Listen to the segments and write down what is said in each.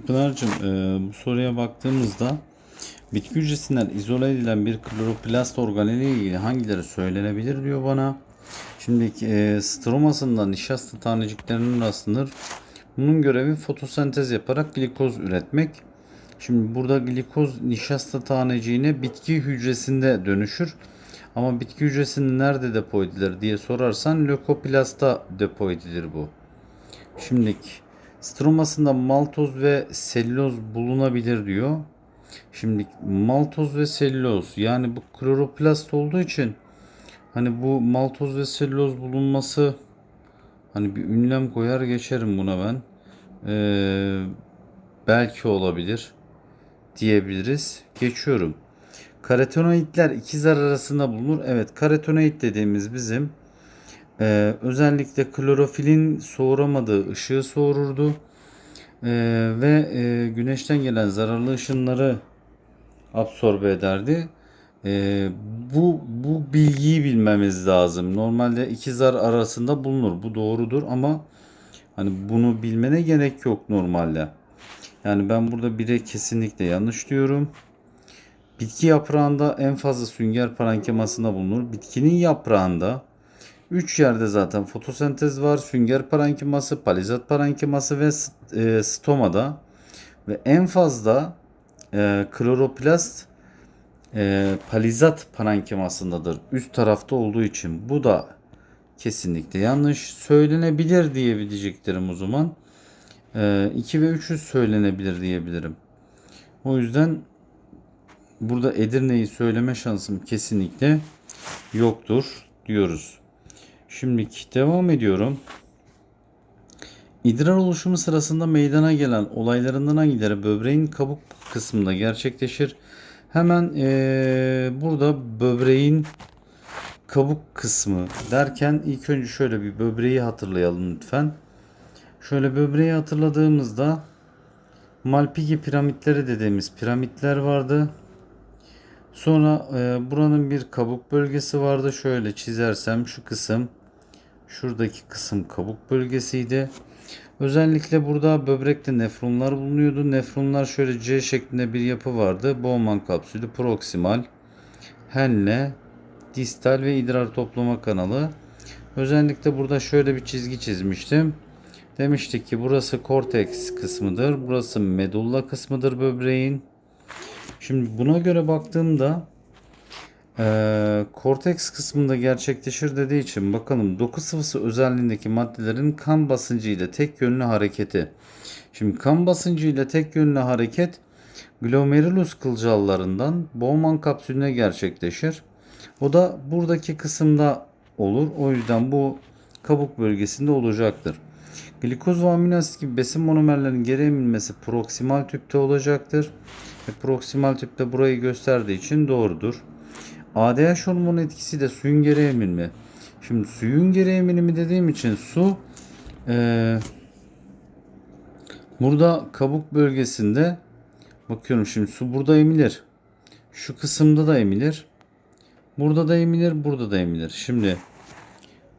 Pınar'cığım e, bu soruya baktığımızda bitki hücresinden izole edilen bir kloroplast organeli ile ilgili hangileri söylenebilir diyor bana. Şimdi e, stromasında nişasta taneciklerinin rastlanır. Bunun görevi fotosentez yaparak glikoz üretmek. Şimdi burada glikoz nişasta taneciğine bitki hücresinde dönüşür. Ama bitki hücresinin nerede depo edilir diye sorarsan lökoplasta depo edilir bu. Şimdiki stromasında maltoz ve selüloz bulunabilir diyor. Şimdi maltoz ve selüloz yani bu kloroplast olduğu için hani bu maltoz ve selüloz bulunması hani bir ünlem koyar geçerim buna ben. Ee, belki olabilir diyebiliriz. Geçiyorum. Karotenoidler ikizler arasında bulunur. Evet karotenoid dediğimiz bizim ee, özellikle klorofilin soğuramadığı ışığı soğururdu. Ee, ve e, güneşten gelen zararlı ışınları absorbe ederdi. Ee, bu bu bilgiyi bilmemiz lazım. Normalde iki zar arasında bulunur. Bu doğrudur ama hani bunu bilmene gerek yok normalde. Yani ben burada bire kesinlikle yanlış diyorum. Bitki yaprağında en fazla sünger parenkemasında bulunur. Bitkinin yaprağında 3 yerde zaten fotosentez var. Sünger parenkiması, palizat parenkiması ve e, stomada. Ve en fazla e, kloroplast e, palizat parenkimasındadır. Üst tarafta olduğu için. Bu da kesinlikle yanlış. Söylenebilir diyebileceklerim o zaman. 2 ve 3'ü söylenebilir diyebilirim. O yüzden burada Edirne'yi söyleme şansım kesinlikle yoktur diyoruz. Şimdi devam ediyorum. İdrar oluşumu sırasında meydana gelen olaylarından hangileri böbreğin kabuk kısmında gerçekleşir? Hemen ee, burada böbreğin kabuk kısmı derken ilk önce şöyle bir böbreği hatırlayalım lütfen. Şöyle böbreği hatırladığımızda Malpighi piramitleri dediğimiz piramitler vardı. Sonra e, buranın bir kabuk bölgesi vardı. Şöyle çizersem şu kısım şuradaki kısım kabuk bölgesiydi. Özellikle burada böbrekte nefronlar bulunuyordu. Nefronlar şöyle C şeklinde bir yapı vardı. Bowman kapsülü, proksimal, henle, distal ve idrar toplama kanalı. Özellikle burada şöyle bir çizgi çizmiştim. Demiştik ki burası korteks kısmıdır. Burası medulla kısmıdır böbreğin. Şimdi buna göre baktığımda e, korteks kısmında gerçekleşir dediği için bakalım doku sıvısı özelliğindeki maddelerin kan basıncı ile tek yönlü hareketi. Şimdi kan basıncı ile tek yönlü hareket glomerulus kılcallarından Bowman kapsülüne gerçekleşir. O da buradaki kısımda olur. O yüzden bu kabuk bölgesinde olacaktır. Glikoz ve amino asit gibi besin monomerlerin geri emilmesi proksimal tüpte olacaktır. Ve proksimal tüpte burayı gösterdiği için doğrudur. ADH hormonu etkisiyle suyun geri emilme. Şimdi suyun geri emilimi dediğim için su e, burada kabuk bölgesinde bakıyorum şimdi su burada emilir. Şu kısımda da emilir. Burada da emilir, burada da emilir. Şimdi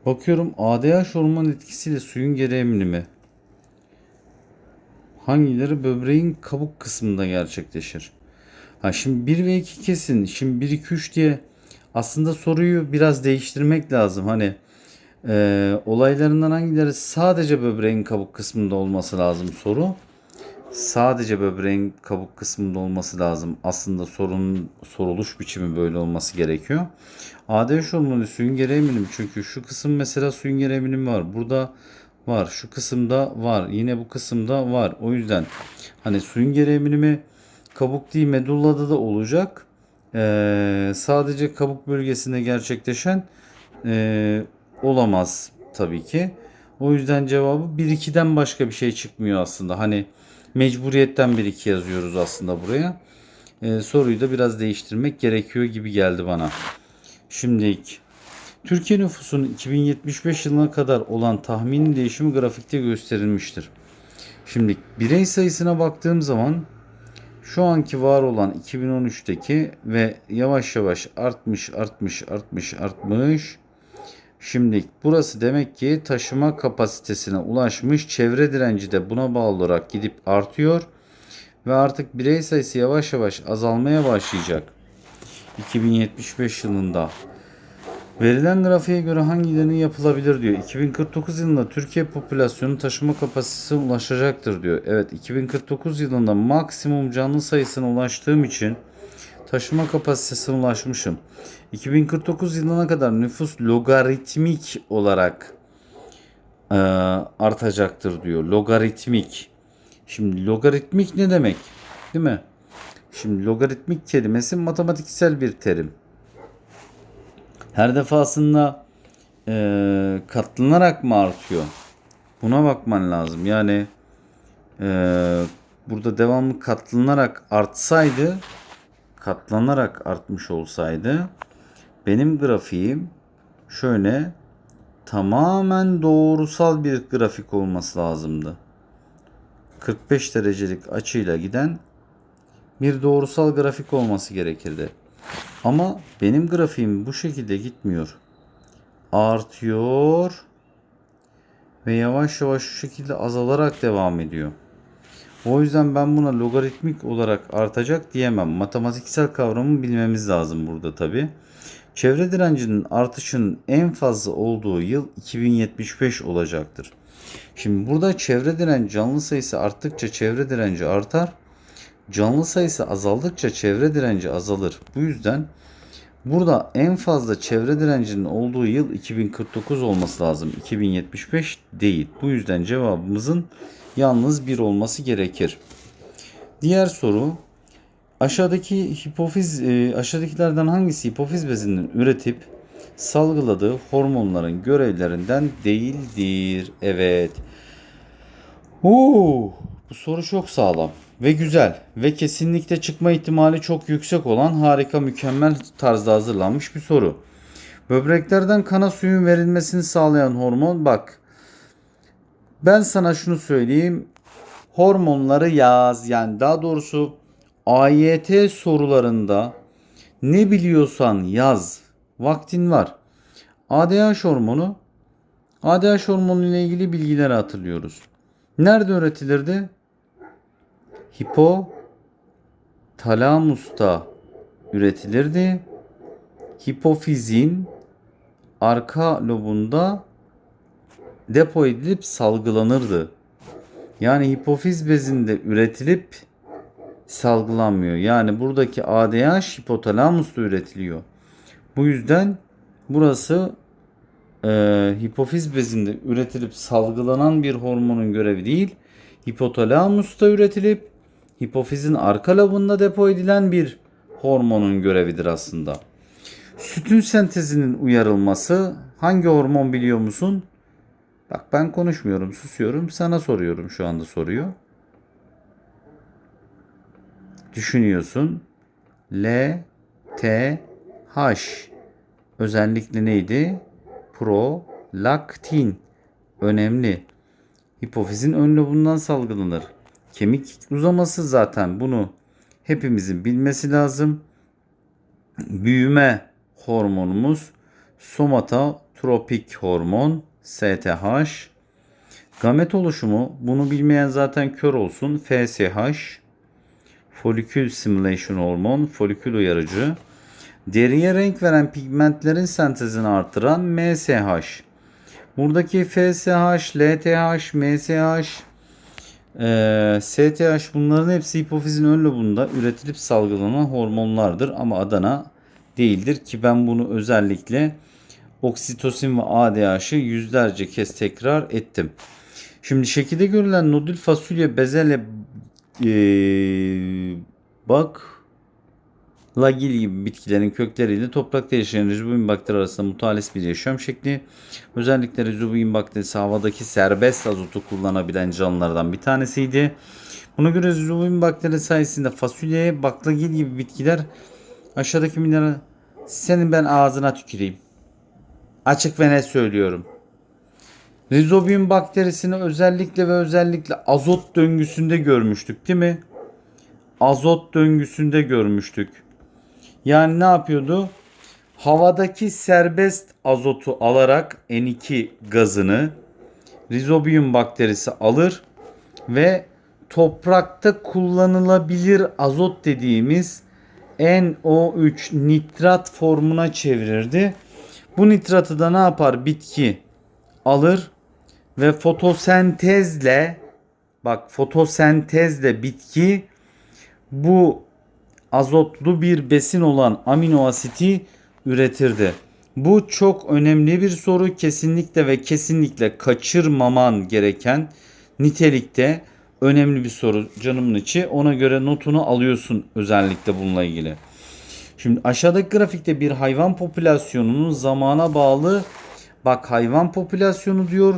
bakıyorum ADH hormonu etkisiyle suyun geri emilimi hangileri böbreğin kabuk kısmında gerçekleşir? Ha şimdi 1 ve 2 kesin. Şimdi 1 2 3 diye aslında soruyu biraz değiştirmek lazım. Hani e, olaylarından hangileri sadece böbreğin kabuk kısmında olması lazım soru. Sadece böbreğin kabuk kısmında olması lazım. Aslında sorunun soruluş biçimi böyle olması gerekiyor. ADH hormonu suyun geri eminimi. Çünkü şu kısım mesela suyun geri eminimi var. Burada var. Şu kısımda var. Yine bu kısımda var. O yüzden hani suyun geri eminimi kabuk değil medullada da olacak. Ee, sadece kabuk bölgesinde gerçekleşen e, olamaz tabii ki. O yüzden cevabı 1-2'den başka bir şey çıkmıyor aslında. Hani mecburiyetten 1-2 yazıyoruz aslında buraya. Ee, soruyu da biraz değiştirmek gerekiyor gibi geldi bana. Şimdilik Türkiye nüfusunun 2075 yılına kadar olan tahmini değişimi grafikte gösterilmiştir. Şimdi birey sayısına baktığım zaman şu anki var olan 2013'teki ve yavaş yavaş artmış artmış artmış artmış. Şimdi burası demek ki taşıma kapasitesine ulaşmış. Çevre direnci de buna bağlı olarak gidip artıyor. ve artık birey sayısı yavaş yavaş azalmaya başlayacak. 2075 yılında. Verilen grafiğe göre hangilerinin yapılabilir diyor. 2049 yılında Türkiye popülasyonu taşıma kapasitesi ulaşacaktır diyor. Evet 2049 yılında maksimum canlı sayısına ulaştığım için taşıma kapasitesine ulaşmışım. 2049 yılına kadar nüfus logaritmik olarak e, artacaktır diyor. Logaritmik. Şimdi logaritmik ne demek? Değil mi? Şimdi logaritmik kelimesi matematiksel bir terim. Her defasında e, katlanarak mı artıyor? Buna bakman lazım. Yani e, burada devamlı katlanarak artsaydı katlanarak artmış olsaydı benim grafiğim şöyle tamamen doğrusal bir grafik olması lazımdı. 45 derecelik açıyla giden bir doğrusal grafik olması gerekirdi. Ama benim grafiğim bu şekilde gitmiyor. Artıyor ve yavaş yavaş şu şekilde azalarak devam ediyor. O yüzden ben buna logaritmik olarak artacak diyemem. Matematiksel kavramı bilmemiz lazım burada tabi. Çevre direncinin artışının en fazla olduğu yıl 2075 olacaktır. Şimdi burada çevre direnci canlı sayısı arttıkça çevre direnci artar. Canlı sayısı azaldıkça çevre direnci azalır. Bu yüzden burada en fazla çevre direncinin olduğu yıl 2049 olması lazım. 2075 değil. Bu yüzden cevabımızın yalnız bir olması gerekir. Diğer soru aşağıdaki hipofiz e, aşağıdakilerden hangisi hipofiz bezinin üretip salgıladığı hormonların görevlerinden değildir? Evet. Oo, bu soru çok sağlam ve güzel ve kesinlikle çıkma ihtimali çok yüksek olan harika mükemmel tarzda hazırlanmış bir soru. Böbreklerden kana suyun verilmesini sağlayan hormon bak. Ben sana şunu söyleyeyim. Hormonları yaz yani daha doğrusu AYT sorularında ne biliyorsan yaz. Vaktin var. ADH hormonu ADH hormonu ile ilgili bilgileri hatırlıyoruz. Nerede üretilirdi? Hipotalamusta üretilirdi. Hipofizin arka lobunda depo edilip salgılanırdı. Yani hipofiz bezinde üretilip salgılanmıyor. Yani buradaki ADH hipotalamusta üretiliyor. Bu yüzden burası e, hipofiz bezinde üretilip salgılanan bir hormonun görevi değil. Hipotalamusta üretilip hipofizin arka lobunda depo edilen bir hormonun görevidir aslında. Sütün sentezinin uyarılması hangi hormon biliyor musun? Bak ben konuşmuyorum, susuyorum. Sana soruyorum şu anda soruyu. Düşünüyorsun. L, T, H. Özellikle neydi? Prolaktin. Önemli. Hipofizin ön lobundan salgılanır. Kemik uzaması zaten bunu hepimizin bilmesi lazım. Büyüme hormonumuz somatotropik hormon STH. Gamet oluşumu bunu bilmeyen zaten kör olsun FSH. Folikül stimulation hormon, folikül uyarıcı. Deriye renk veren pigmentlerin sentezini artıran MSH. Buradaki FSH, LTH, MSH, e, STH bunların hepsi hipofizin ön lobunda üretilip salgılanan hormonlardır ama Adana değildir ki ben bunu özellikle oksitosin ve ADH'ı yüzlerce kez tekrar ettim. Şimdi şekilde görülen nodül fasulye bezelye ee, bak lagil gibi bitkilerin kökleriyle toprakta yaşayan rizobium bakteri arasında mutualis bir yaşam şekli. Özellikle rizobium bakterisi havadaki serbest azotu kullanabilen canlılardan bir tanesiydi. Buna göre rizobium bakteri sayesinde fasulye, baklagil gibi bitkiler aşağıdaki mineral senin ben ağzına tüküreyim. Açık ve net söylüyorum. Rizobium bakterisini özellikle ve özellikle azot döngüsünde görmüştük değil mi? Azot döngüsünde görmüştük. Yani ne yapıyordu? Havadaki serbest azotu alarak N2 gazını rizobium bakterisi alır ve toprakta kullanılabilir azot dediğimiz NO3 nitrat formuna çevirirdi. Bu nitratı da ne yapar bitki? Alır ve fotosentezle bak fotosentezle bitki bu azotlu bir besin olan amino asiti üretirdi. Bu çok önemli bir soru. Kesinlikle ve kesinlikle kaçırmaman gereken nitelikte önemli bir soru canımın içi. Ona göre notunu alıyorsun özellikle bununla ilgili. Şimdi aşağıdaki grafikte bir hayvan popülasyonunun zamana bağlı bak hayvan popülasyonu diyor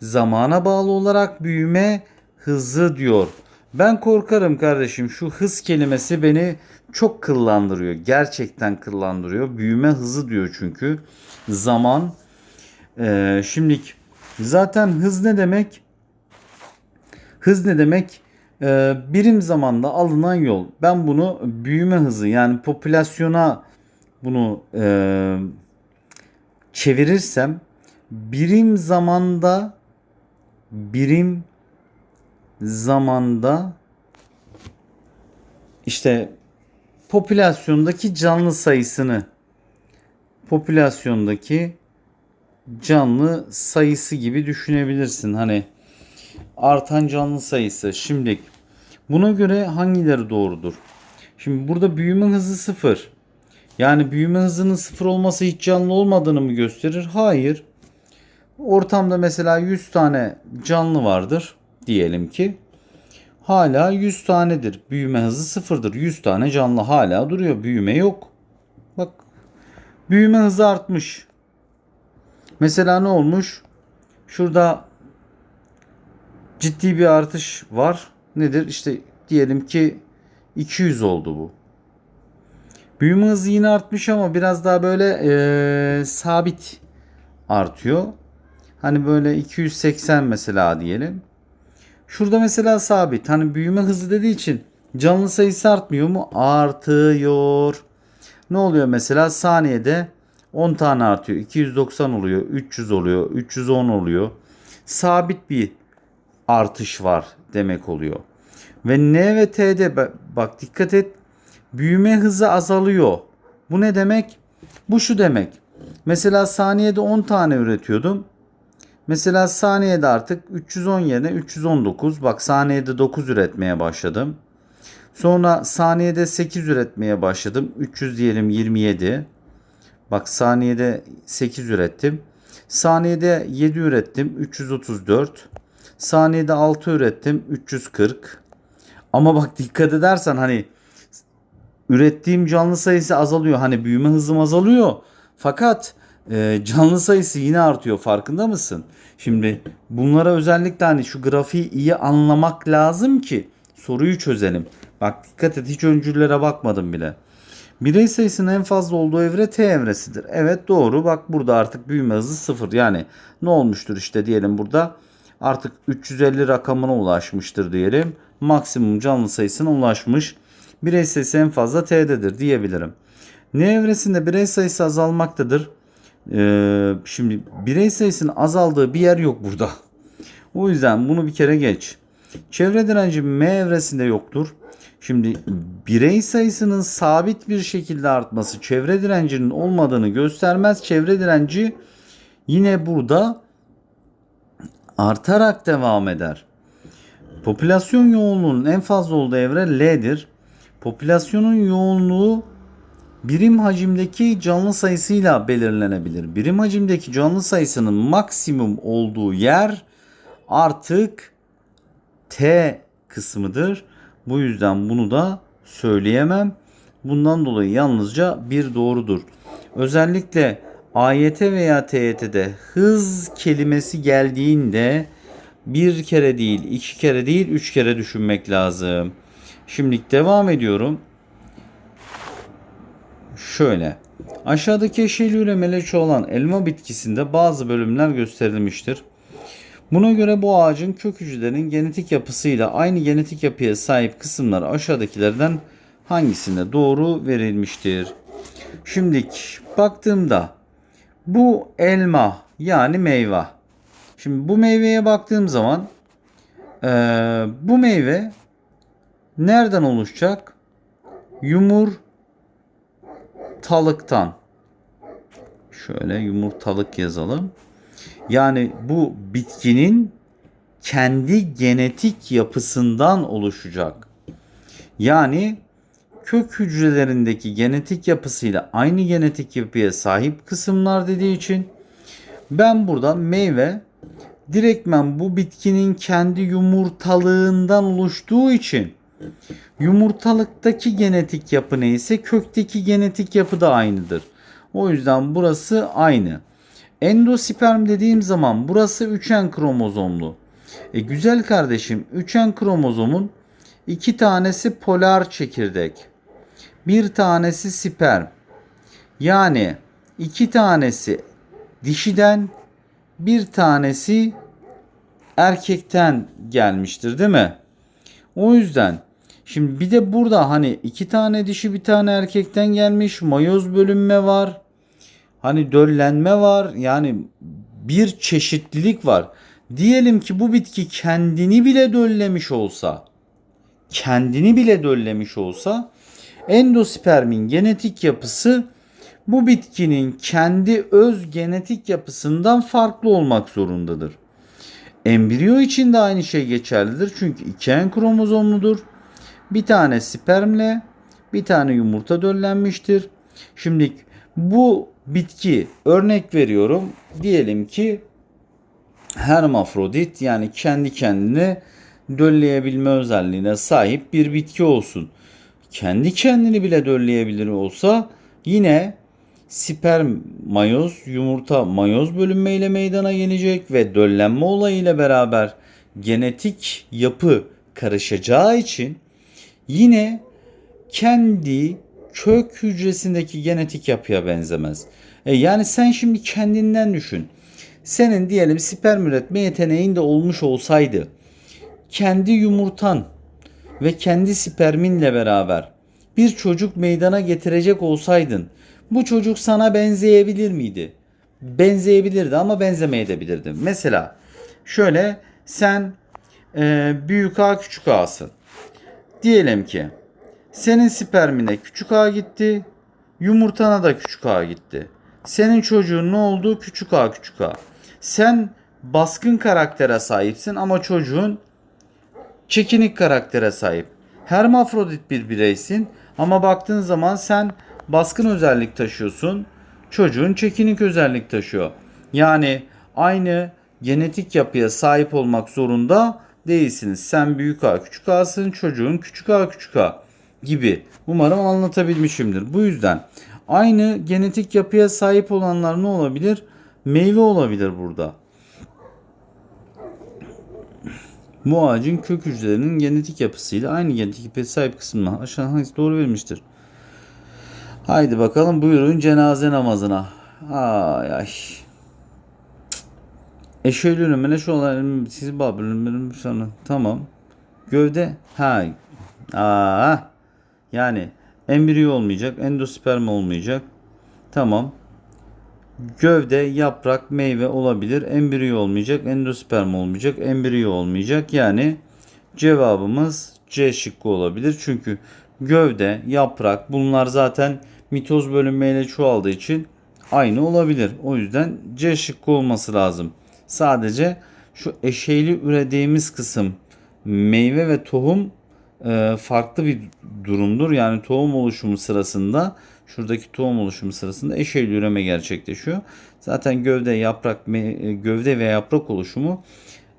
zamana bağlı olarak büyüme hızı diyor. Ben korkarım kardeşim şu hız kelimesi beni çok kıllandırıyor. Gerçekten kıllandırıyor. Büyüme hızı diyor çünkü. Zaman. Ee, şimdilik zaten hız ne demek? Hız ne demek? Ee, birim zamanda alınan yol. Ben bunu büyüme hızı yani popülasyona bunu e, çevirirsem birim zamanda birim zamanda işte popülasyondaki canlı sayısını popülasyondaki canlı sayısı gibi düşünebilirsin. Hani artan canlı sayısı. Şimdi buna göre hangileri doğrudur? Şimdi burada büyüme hızı sıfır. Yani büyüme hızının sıfır olması hiç canlı olmadığını mı gösterir? Hayır. Ortamda mesela 100 tane canlı vardır diyelim ki. Hala 100 tanedir. Büyüme hızı sıfırdır. 100 tane canlı hala duruyor. Büyüme yok. Bak büyüme hızı artmış. Mesela ne olmuş? Şurada ciddi bir artış var. Nedir? İşte diyelim ki 200 oldu bu. Büyüme hızı yine artmış ama biraz daha böyle ee, sabit artıyor. Hani böyle 280 mesela diyelim. Şurada mesela sabit. Hani büyüme hızı dediği için canlı sayısı artmıyor mu? Artıyor. Ne oluyor mesela saniyede 10 tane artıyor. 290 oluyor. 300 oluyor. 310 oluyor. Sabit bir artış var demek oluyor. Ve N ve T'de bak dikkat et büyüme hızı azalıyor. Bu ne demek? Bu şu demek. Mesela saniyede 10 tane üretiyordum. Mesela saniyede artık 310 yerine 319. Bak saniyede 9 üretmeye başladım. Sonra saniyede 8 üretmeye başladım. 300 diyelim 27. Bak saniyede 8 ürettim. Saniyede 7 ürettim. 334. Saniyede 6 ürettim. 340. Ama bak dikkat edersen hani ürettiğim canlı sayısı azalıyor. Hani büyüme hızım azalıyor. Fakat e, canlı sayısı yine artıyor farkında mısın? Şimdi bunlara özellikle hani şu grafiği iyi anlamak lazım ki soruyu çözelim. Bak dikkat et hiç öncüllere bakmadım bile. Birey sayısının en fazla olduğu evre T evresidir. Evet doğru. Bak burada artık büyüme hızı sıfır. Yani ne olmuştur işte diyelim burada artık 350 rakamına ulaşmıştır diyelim. Maksimum canlı sayısına ulaşmış. Birey sayısı en fazla T'dedir diyebilirim. Ne evresinde birey sayısı azalmaktadır. Ee, şimdi birey sayısının azaldığı bir yer yok burada. O yüzden bunu bir kere geç. Çevre direnci M evresinde yoktur. Şimdi birey sayısının sabit bir şekilde artması çevre direncinin olmadığını göstermez. Çevre direnci yine burada artarak devam eder. Popülasyon yoğunluğunun en fazla olduğu evre L'dir. Popülasyonun yoğunluğu birim hacimdeki canlı sayısıyla belirlenebilir. Birim hacimdeki canlı sayısının maksimum olduğu yer artık T kısmıdır. Bu yüzden bunu da söyleyemem. Bundan dolayı yalnızca bir doğrudur. Özellikle AYT veya TYT'de hız kelimesi geldiğinde bir kere değil, iki kere değil, üç kere düşünmek lazım. Şimdi devam ediyorum. Şöyle. Aşağıdaki eşeğli üremeleçi olan elma bitkisinde bazı bölümler gösterilmiştir. Buna göre bu ağacın kök hücrelerinin genetik yapısıyla aynı genetik yapıya sahip kısımlar aşağıdakilerden hangisinde doğru verilmiştir? Şimdi baktığımda bu elma yani meyve. Şimdi bu meyveye baktığım zaman Ee, bu meyve nereden oluşacak? Yumurtalıktan. Şöyle yumurtalık yazalım. Yani bu bitkinin kendi genetik yapısından oluşacak. Yani kök hücrelerindeki genetik yapısıyla aynı genetik yapıya sahip kısımlar dediği için ben burada meyve direktmen bu bitkinin kendi yumurtalığından oluştuğu için yumurtalıktaki genetik yapı neyse kökteki genetik yapı da aynıdır. O yüzden burası aynı. Endosperm dediğim zaman burası üçen kromozomlu. E güzel kardeşim üçen kromozomun iki tanesi polar çekirdek. Bir tanesi sperm. Yani iki tanesi dişiden bir tanesi erkekten gelmiştir değil mi? O yüzden şimdi bir de burada hani iki tane dişi bir tane erkekten gelmiş mayoz bölünme var. Hani döllenme var. Yani bir çeşitlilik var. Diyelim ki bu bitki kendini bile döllemiş olsa kendini bile döllemiş olsa endospermin genetik yapısı bu bitkinin kendi öz genetik yapısından farklı olmak zorundadır. Embriyo için de aynı şey geçerlidir. Çünkü iki en kromozomludur. Bir tane spermle bir tane yumurta döllenmiştir. Şimdi bu bitki örnek veriyorum. Diyelim ki hermafrodit yani kendi kendine dölleyebilme özelliğine sahip bir bitki olsun. Kendi kendini bile dölleyebilir olsa yine sperm mayoz, yumurta mayoz bölünmeyle meydana gelecek ve döllenme olayıyla beraber genetik yapı karışacağı için yine kendi kök hücresindeki genetik yapıya benzemez. E yani sen şimdi kendinden düşün. Senin diyelim sperm üretme yeteneğin de olmuş olsaydı kendi yumurtan ve kendi sperminle beraber bir çocuk meydana getirecek olsaydın bu çocuk sana benzeyebilir miydi? Benzeyebilirdi ama benzemeyebilirdi. Mesela şöyle sen e, büyük A küçük A'sın. Diyelim ki senin spermine küçük A gitti, yumurtana da küçük A gitti. Senin çocuğun ne oldu? Küçük A küçük A. Sen baskın karaktere sahipsin ama çocuğun çekinik karaktere sahip. Hermafrodit bir bireysin ama baktığın zaman sen baskın özellik taşıyorsun. Çocuğun çekinik özellik taşıyor. Yani aynı genetik yapıya sahip olmak zorunda değilsiniz. Sen büyük A küçük A'sın çocuğun küçük A küçük A gibi. Umarım anlatabilmişimdir. Bu yüzden aynı genetik yapıya sahip olanlar ne olabilir? Meyve olabilir burada. Bu ağacın kök hücrelerinin genetik yapısıyla aynı genetik yapıya sahip kısmına aşağı hangisi doğru verilmiştir? Haydi bakalım buyurun cenaze namazına. Ay ay. Eşeğli ölümüne şu olan sizi babülümün sonra tamam. Gövde ha. Aa. Yani embriyo olmayacak, endosperm olmayacak. Tamam. Gövde, yaprak, meyve olabilir. Embriyo olmayacak, endosperm olmayacak, embriyo olmayacak. Yani cevabımız C şıkkı olabilir. Çünkü gövde, yaprak bunlar zaten mitoz bölünmeyle çoğaldığı için aynı olabilir. O yüzden C şıkkı olması lazım. Sadece şu eşeyli ürediğimiz kısım meyve ve tohum e, farklı bir durumdur. Yani tohum oluşumu sırasında şuradaki tohum oluşumu sırasında eşeyli üreme gerçekleşiyor. Zaten gövde yaprak e, gövde ve yaprak oluşumu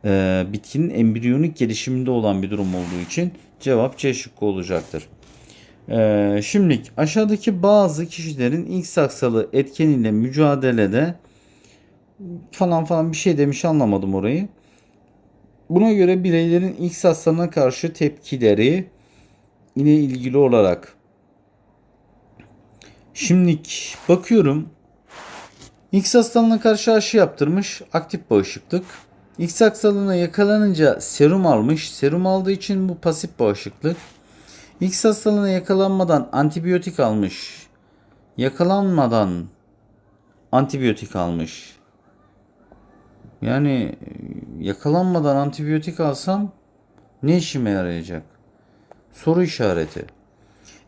e, bitkinin embriyonik gelişiminde olan bir durum olduğu için cevap C şıkkı olacaktır. Ee, şimdi aşağıdaki bazı kişilerin ilk saksalı etkeniyle mücadelede falan falan bir şey demiş anlamadım orayı. Buna göre bireylerin ilk hastalığına karşı tepkileri ile ilgili olarak Şimdi bakıyorum X hastalığına karşı aşı yaptırmış aktif bağışıklık. X hastalığına yakalanınca serum almış. Serum aldığı için bu pasif bağışıklık. X hastalığına yakalanmadan antibiyotik almış. Yakalanmadan antibiyotik almış. Yani yakalanmadan antibiyotik alsam Ne işime yarayacak? Soru işareti.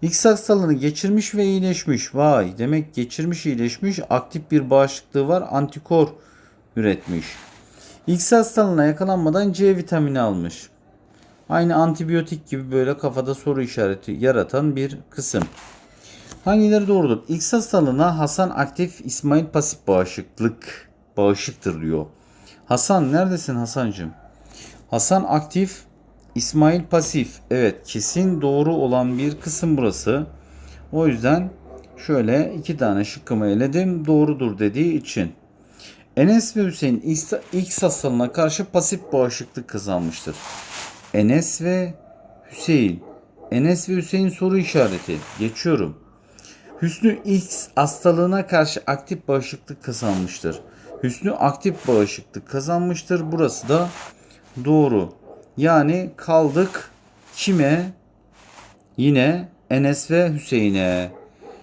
X hastalığını geçirmiş ve iyileşmiş. Vay demek geçirmiş iyileşmiş aktif bir bağışıklığı var antikor üretmiş. X hastalığına yakalanmadan C vitamini almış. Aynı antibiyotik gibi böyle kafada soru işareti yaratan bir kısım. Hangileri doğrudur? X hastalığına Hasan aktif, İsmail pasif bağışıklık bağışıktır diyor. Hasan neredesin Hasancığım? Hasan aktif, İsmail pasif. Evet kesin doğru olan bir kısım burası. O yüzden şöyle iki tane şıkkımı eledim. Doğrudur dediği için. Enes ve Hüseyin X, hastalığına karşı pasif bağışıklık kazanmıştır. Enes ve Hüseyin. Enes ve Hüseyin soru işareti. Geçiyorum. Hüsnü X hastalığına karşı aktif bağışıklık kazanmıştır. Hüsnü aktif bağışıklık kazanmıştır. Burası da doğru. Yani kaldık kime? Yine Enes ve Hüseyin'e.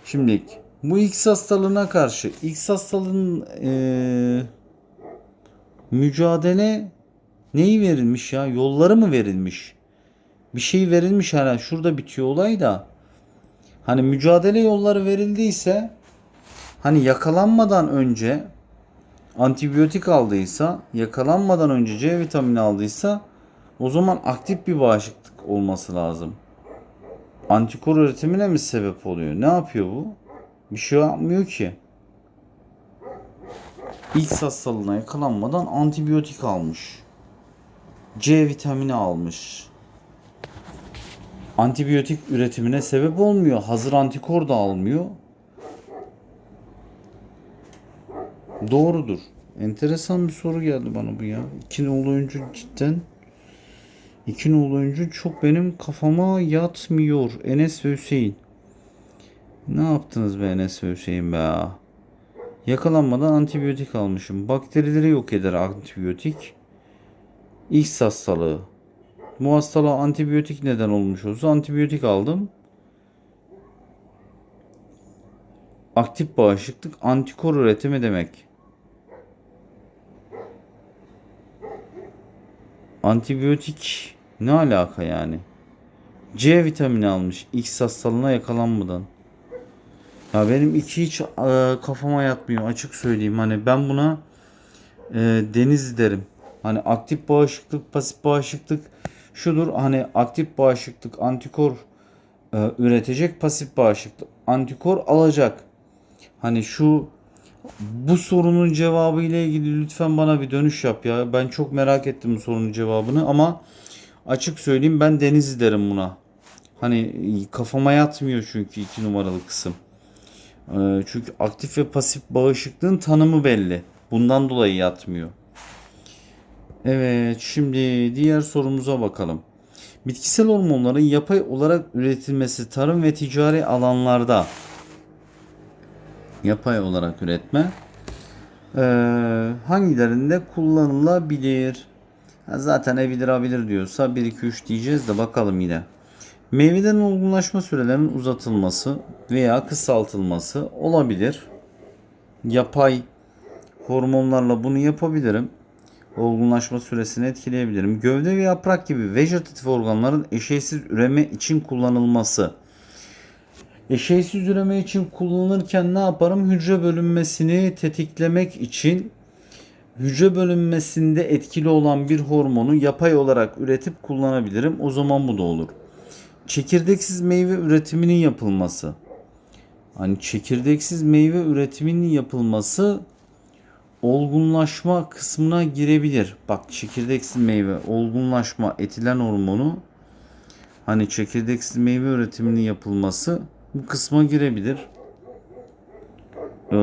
Şimdilik bu X hastalığına karşı X hastalığının eee, mücadele neyi verilmiş ya? Yolları mı verilmiş? Bir şey verilmiş hala şurada bitiyor olay da. Hani mücadele yolları verildiyse hani yakalanmadan önce antibiyotik aldıysa, yakalanmadan önce C vitamini aldıysa o zaman aktif bir bağışıklık olması lazım. Antikor üretimine mi sebep oluyor? Ne yapıyor bu? Bir şey yapmıyor ki. X hastalığına yakalanmadan antibiyotik almış. C vitamini almış. Antibiyotik üretimine sebep olmuyor. Hazır antikor da almıyor. Doğrudur. Enteresan bir soru geldi bana bu ya. İki nolu oyuncu cidden İki nolu oyuncu çok benim kafama yatmıyor. Enes ve Hüseyin. Ne yaptınız be Enes ve Hüseyin be? Yakalanmadan antibiyotik almışım. Bakterileri yok eder antibiyotik. X hastalığı. Bu hastalığa antibiyotik neden olmuş olsa antibiyotik aldım. Aktif bağışıklık antikor üretimi demek. Antibiyotik ne alaka yani? C vitamini almış X hastalığına yakalanmadan. Ya benim iki hiç e, kafama yatmıyor açık söyleyeyim. Hani ben buna e, deniz derim. Hani aktif bağışıklık, pasif bağışıklık şudur. Hani aktif bağışıklık antikor e, üretecek, pasif bağışıklık antikor alacak. Hani şu bu sorunun cevabı ile ilgili lütfen bana bir dönüş yap ya. Ben çok merak ettim bu sorunun cevabını ama açık söyleyeyim ben Deniz derim buna. Hani kafama yatmıyor çünkü iki numaralı kısım. Ee, çünkü aktif ve pasif bağışıklığın tanımı belli. Bundan dolayı yatmıyor. Evet şimdi diğer sorumuza bakalım. Bitkisel hormonların yapay olarak üretilmesi tarım ve ticari alanlarda yapay olarak üretme ee, hangilerinde kullanılabilir? Zaten evilir abilir diyorsa 1 2 3 diyeceğiz de bakalım yine. Meyvelerin olgunlaşma sürelerinin uzatılması veya kısaltılması olabilir. Yapay hormonlarla bunu yapabilirim. Olgunlaşma süresini etkileyebilirim. Gövde ve yaprak gibi vejetatif organların eşeysiz üreme için kullanılması. Eşeysiz üreme için kullanırken ne yaparım? Hücre bölünmesini tetiklemek için hücre bölünmesinde etkili olan bir hormonu yapay olarak üretip kullanabilirim. O zaman bu da olur. Çekirdeksiz meyve üretiminin yapılması. Hani çekirdeksiz meyve üretiminin yapılması olgunlaşma kısmına girebilir. Bak çekirdeksiz meyve, olgunlaşma, etilen hormonu hani çekirdeksiz meyve üretiminin yapılması bu kısma girebilir. Ee,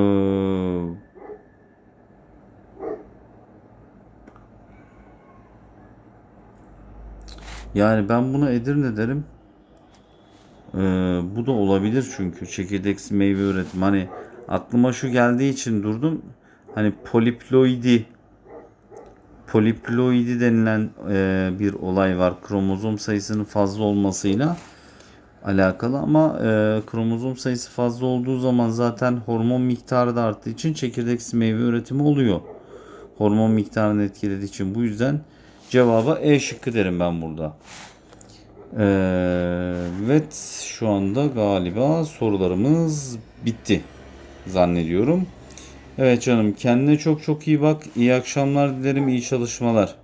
yani ben buna Edirne derim. Ee, bu da olabilir çünkü çekirdeksiz meyve üretim. Hani aklıma şu geldiği için durdum. Hani poliploidi poliploidi denilen e, bir olay var. Kromozom sayısının fazla olmasıyla alakalı ama e, kromozom sayısı fazla olduğu zaman zaten hormon miktarı da arttığı için çekirdeksiz meyve üretimi oluyor. Hormon miktarını etkilediği için bu yüzden Cevaba E şıkkı derim ben burada. Ee, evet şu anda galiba sorularımız bitti zannediyorum. Evet canım kendine çok çok iyi bak. İyi akşamlar dilerim. iyi çalışmalar.